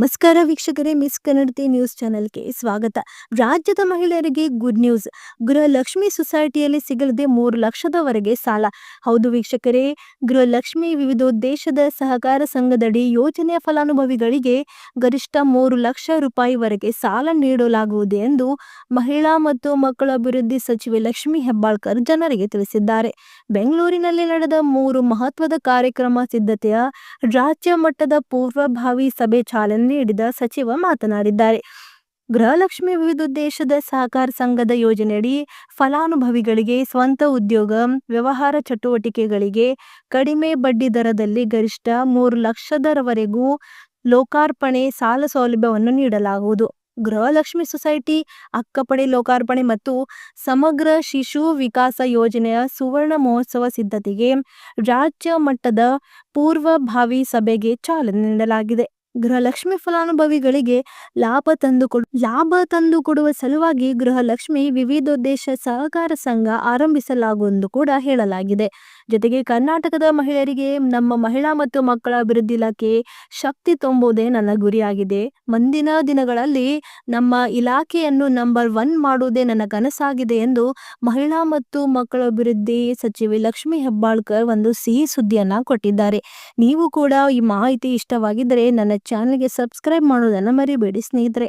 ನಮಸ್ಕಾರ ವೀಕ್ಷಕರೇ ಮಿಸ್ ಕನ್ನಡತಿ ನ್ಯೂಸ್ ಚಾನೆಲ್ಗೆ ಸ್ವಾಗತ. ರಾಜ್ಯದ ಮಹಿಳೆಯರಿಗೆ ಗುಡ್ ನ್ಯೂಸ್ ಗೃಹಲಕ್ಷ್ಮಿ ಸೊಸೈಟಿಯಲ್ಲಿ ಸಿಗಲಿದೆ ಮೂರು ಲಕ್ಷದವರೆಗೆ ಸಾಲ. ಹೌದು ವೀಕ್ಷಕರೇ, ಗೃಹಲಕ್ಷ್ಮಿ ವಿವಿಧೋದ್ದೇಶದ ಸಹಕಾರ ಸಂಘದಡಿ ಯೋಜನೆಯ ಫಲಾನುಭವಿಗಳಿಗೆ ಗರಿಷ್ಠ ಮೂರು ಲಕ್ಷ ರೂಪಾಯಿವರೆಗೆ ಸಾಲ ನೀಡಲಾಗುವುದು ಎಂದು ಮಹಿಳಾ ಮತ್ತು ಮಕ್ಕಳ ಅಭಿವೃದ್ಧಿ ಸಚಿವೆ ಲಕ್ಷ್ಮಿ ಹೆಬ್ಬಾಳ್ಕರ್ ಜನರಿಗೆ ತಿಳಿಸಿದ್ದಾರೆ. ಬೆಂಗಳೂರಿನಲ್ಲಿ ನಡೆದ ಮೂರು ಮಹತ್ವದ ಕಾರ್ಯಕ್ರಮ ಸಿದ್ಧತೆಯ ರಾಜ್ಯ ಮಟ್ಟದ ಪೂರ್ವಭಾವಿ ಸಭೆ ಚಾಲನೆ ನೀಡಿದ ಸಚಿವ ಮಾತನಾಡಿದ್ದಾರೆ. ಗೃಹಲಕ್ಷ್ಮಿ ವಿವಿಧೋದ್ದೇಶದ ಸಹಕಾರ ಸಂಘದ ಯೋಜನೆಯಡಿ ಫಲಾನುಭವಿಗಳಿಗೆ ಸ್ವಂತ ಉದ್ಯೋಗ, ವ್ಯವಹಾರ ಚಟುವಟಿಕೆಗಳಿಗೆ ಕಡಿಮೆ ಬಡ್ಡಿ ದರದಲ್ಲಿ ಗರಿಷ್ಠ ಮೂರು ಲಕ್ಷದವರೆಗೂ ಲೋಕಾರ್ಪಣೆ ಸಾಲ ಸೌಲಭ್ಯವನ್ನು ನೀಡಲಾಗುವುದು. ಗೃಹಲಕ್ಷ್ಮಿ ಸೊಸೈಟಿ, ಅಕ್ಕಪಡೆ ಲೋಕಾರ್ಪಣೆ ಮತ್ತು ಸಮಗ್ರ ಶಿಶು ವಿಕಾಸ ಯೋಜನೆಯ ಸುವರ್ಣ ಮಹೋತ್ಸವ ಸಿದ್ಧತೆಗೆ ರಾಜ್ಯ ಮಟ್ಟದ ಪೂರ್ವಭಾವಿ ಸಭೆಗೆ ಚಾಲನೆ ನೀಡಲಾಗಿದೆ. ಗೃಹಲಕ್ಷ್ಮಿ ಫಲಾನುಭವಿಗಳಿಗೆ ಲಾಭ ತಂದುಕೊಡು, ಲಾಭ ತಂದು ಕೊಡುವ ಸಲುವಾಗಿ ಗೃಹಲಕ್ಷ್ಮಿ ವಿವಿಧೋದ್ದೇಶ ಸಹಕಾರ ಸಂಘ ಆರಂಭಿಸಲಾಗುವುದು ಕೂಡ ಹೇಳಲಾಗಿದೆ. ಜೊತೆಗೆ ಕರ್ನಾಟಕದ ಮಹಿಳೆಯರಿಗೆ ನಮ್ಮ ಮಹಿಳಾ ಮತ್ತು ಮಕ್ಕಳ ಅಭಿವೃದ್ಧಿ ಇಲಾಖೆ ಶಕ್ತಿ ತುಂಬುವುದೇ ನನ್ನ ಗುರಿಯಾಗಿದೆ. ಮುಂದಿನ ದಿನಗಳಲ್ಲಿ ನಮ್ಮ ಇಲಾಖೆಯನ್ನು ನಂಬರ್ ಒನ್ ಮಾಡುವುದೇ ನನ್ನ ಕನಸಾಗಿದೆ ಎಂದು ಮಹಿಳಾ ಮತ್ತು ಮಕ್ಕಳ ಅಭಿವೃದ್ಧಿ ಸಚಿವೆ ಲಕ್ಷ್ಮಿ ಹೆಬ್ಬಾಳ್ಕರ್ ಒಂದು ಸಿಹಿ ಸುದ್ದಿಯನ್ನ ಕೊಟ್ಟಿದ್ದಾರೆ. ನೀವು ಕೂಡ ಈ ಮಾಹಿತಿ ಇಷ್ಟವಾಗಿದ್ದರೆ ನನ್ನ ಚಾನೆಲ್ಗೆ ಸಬ್ಸ್ಕ್ರೈಬ್ ಮಾಡೋದನ್ನು ಮರಿಬೇಡಿ ಸ್ನೇಹಿತರೆ.